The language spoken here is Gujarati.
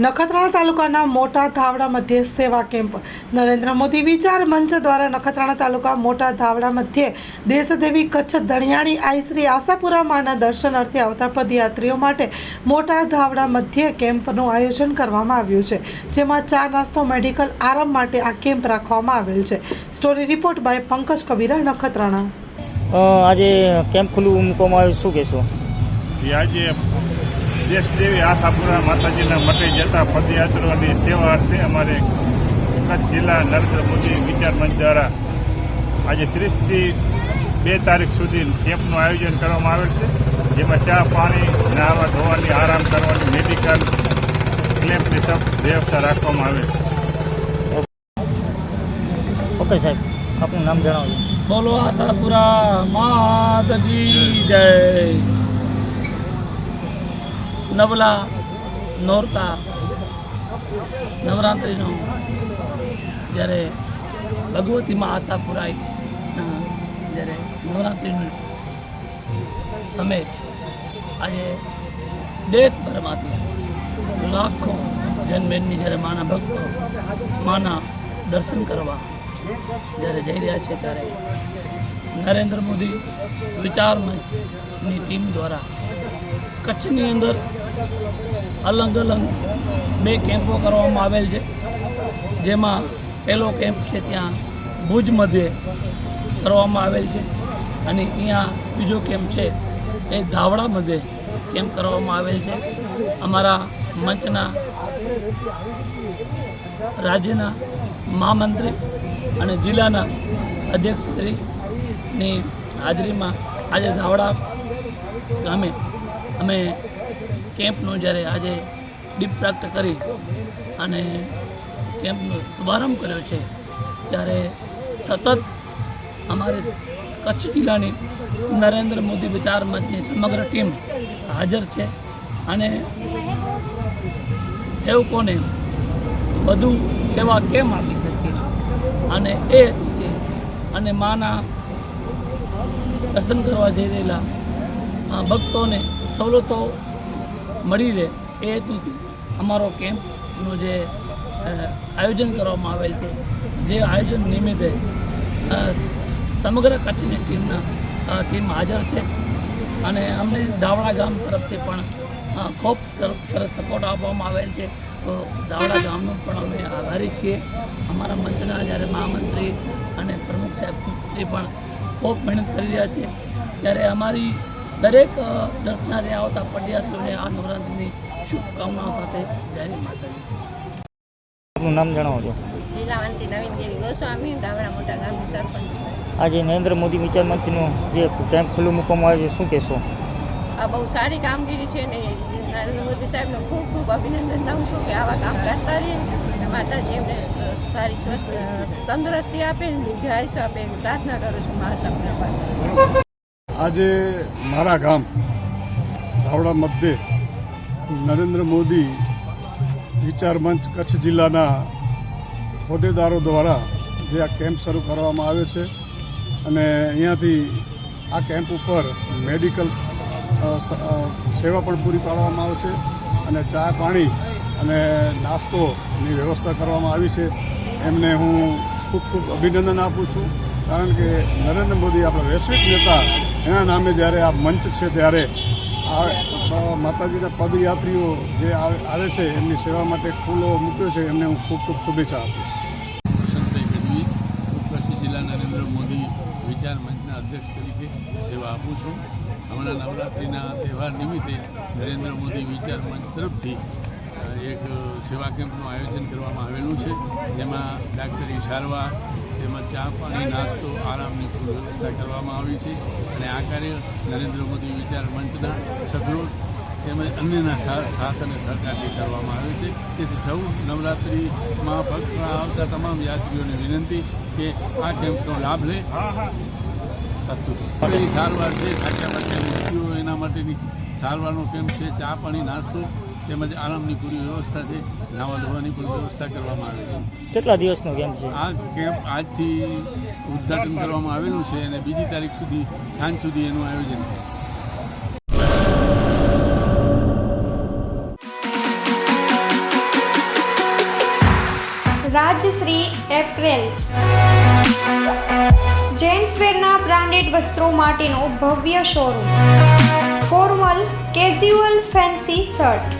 નખત્રાણા તાલુકાના મોટા ધાવડા મધ્યે સેવા કેમ્પ. નરેન્દ્ર મોદી વિચાર મંચ દ્વારા નખત્રાણા તાલુકા મોટા ધાવડા મધ્યે દેશદેવી કચ્છ ધણિયાણી આઈ શ્રી આશાપુરા માના દર્શન અર્થે આવતા પદયાત્રીઓ માટે મોટા ધાવડા મધ્યે કેમ્પનું આયોજન કરવામાં આવ્યું છે જેમાં ચા નાસ્તો મેડિકલ આરામ માટે આ કેમ્પ રાખવામાં આવેલ છે. Story report by Pankaj Kabira Nakhatrana. અ, આજે કેમ્પ ખુલ્લું મૂકવામાં આવ્યું. શું કહેશો? આજે દેશદેવી આશાપુરા માતાજીના મઠે જતા પદયાત્રીઓની સેવા અર્થે અમારે કચ્છ જિલ્લા નરેન્દ્ર મોદી વિચાર મંચ દ્વારા આજે ત્રીસથી બે તારીખ સુધી કેમ્પનું આયોજન કરવામાં આવેલ છે જેમાં ચા પાણી નાહવા ધોવાની આરામ કરવાની મેડિકલ ક્લેમ્પની સબ વ્યવસ્થા રાખવામાં આવે છે. ઓકે સાહેબ આપનું નામ જણાવજો બોલો આશાપુરા માતજી જય. નવલા નોરતા નવરાત્રિનો જ્યારે ભગવતીમાં આશા પુરાય જ્યારે નવરાત્રિનો સમય આજે દેશભરમાંથી લાખો જનમેદની જ્યારે માના ભક્તો માના દર્શન કરવા જ્યારે જઈ રહ્યા છે ત્યારે નરેન્દ્ર મોદી વિચાર મંચની ટીમ દ્વારા કચ્છની અંદર અલગ અલગ બે કેમ્પો કરવામાં આવેલ છે. જેમાં પહેલો કેમ્પ છે ત્યાં ભુજ મધ્યે કરવામાં આવેલ છે અને અહીંયા બીજો કેમ્પ છે એ ધાવડા મધ્યે કેમ્પ કરવામાં આવેલ છે. અમારા મંચના રાજ્યના મહામંત્રી અને જિલ્લાના અધ્યક્ષશ્રીની હાજરીમાં આજે ધાવડા ગામે અમે કેમ્પનો જ્યારે આજે દીપ પ્રાપ્ત કરી અને કેમ્પનો શુભારંભ કર્યો છે, ત્યારે સતત અમારે કચ્છ જિલ્લાની નરેન્દ્ર મોદી વિચાર મંચની સમગ્ર ટીમ હાજર છે અને સેવકોને વધુ સેવા કેમ આપી શકીએ? અને એ છે, અને માના દર્શન કરવા જઈ રહેલા ભક્તોને સવલતો મળી રહે એ હેતુથી અમારો કેમ્પનું જે આયોજન કરવામાં આવેલ છે. જે આયોજન નિમિત્તે સમગ્ર કચ્છની ટીમના ટીમ હાજર છે. અને અમને દાવડા ગામ તરફથી પણ ખૂબ સર- સરસ સપોર્ટ આપવામાં આવેલ છે. તો દાવડા ગામનો પણ અમે આભારી છીએ. અમારા મંચના જ્યારે મહામંત્રી અને પ્રમુખ સાહેબ શ્રી પણ ખૂબ મહેનત કરી રહ્યા છે. ત્યારે અમારી દરેક દર્શનારે આવતા પદયાત્રીઓને આ નવરાત્રિની શુભકામનાઓ સાથે જય માતાજી. આપનું નામ જણાવજો લીલાવંતી નવીનગીરી ગોસ્વામી ગામડા મોટા ગામની સરપંચ આજે નરેન્દ્ર મોદી વિચાર મંચનું જે કેમ્પ ખુલ્લું મૂકવામાં આવ્યું છે શું કહેશો? આ બહુ સારી કામગીરી છે ને નરેન્દ્ર મોદી સાહેબનો ખૂબ ખૂબ અભિનંદન દઉં છું કે આવા કામ કરતા રહીએ. માતાજી એમને સારી સ્વસ્થ તંદુરસ્તી આપે ને દીર્ઘાયુષ આપે એવી પ્રાર્થના કરું છું મારા સપના પાસે. આજે મારા ગામ, ધાવડા મધ્યે નરેન્દ્ર મોદી વિચાર મંચ કચ્છ જિલ્લાના હોદ્દેદારો દ્વારા જે આ કેમ્પ શરૂ કરવામાં આવ્યો છે અને અહીંયાથી આ કેમ્પ ઉપર મેડિકલ સેવા પણ પૂરી પાડવામાં આવે છે અને ચા પાણી અને નાસ્તોની વ્યવસ્થા કરવામાં આવી છે. એમને હું ખૂબ ખૂબ અભિનંદન આપું છું. કારણ કે નરેન્દ્ર મોદી આપણા વૈશ્વિક નેતા, એના નામે જ્યારે આ મંચ છે ત્યારે આ માતાજીના પદયાત્રીઓ જે આવે છે, એમની સેવા માટે ખુલ્લો મૂક્યો છે, એમને હું ખૂબ ખૂબ શુભેચ્છા આપું જિલ્લા નરેન્દ્ર મોદી વિચાર મંચના અધ્યક્ષ તરીકે સેવા આપું છું. હમણાં નવરાત્રિના તહેવાર નિમિત્તે નરેન્દ્ર મોદી વિચાર મંચ તરફથી એક સેવા કેમ્પનું આયોજન કરવામાં આવેલું છે. જેમાં ડાક્ટરી સારવાર તેમજ ચા, પાણી, નાસ્તો, આરામની વ્યવસ્થા કરવામાં આવી છે. અને આ કાર્ય નરેન્દ્ર મોદી વિચાર મંચના સભ્યો તેમજ અન્યના સાથ અને સહકારથી કરવામાં આવે છે. તેથી સૌ નવરાત્રિમાં ભક્ત આવતા તમામ યાત્રીઓને વિનંતી કે આ કેમ્પનો લાભ લે. સારવાર છે. પાક્યા વ્યક્તિઓ એના માટેની સારવારનો કેમ્પ છે. ચા, પાણી, નાસ્તો તેમજ આરામની પૂરી વ્યવસ્થા છે. નાવા ધોવાની પણ વ્યવસ્થા કરવામાં આવે છે. કેટલા દિવસનો કેમ્પ છે? આ કેમ્પ આજથી ઉદ્ઘાટન કરવામાં આવેલું છે અને બીજી તારીખ સુધી સાંજ સુધી એનું આયોજન છે રાજશ્રી એપ્રેલ્સ જેન્ટ્સવેરના બ્રાન્ડેડ વસ્ત્રો માટેનો ભવ્ય showroom formal casual fancy shirt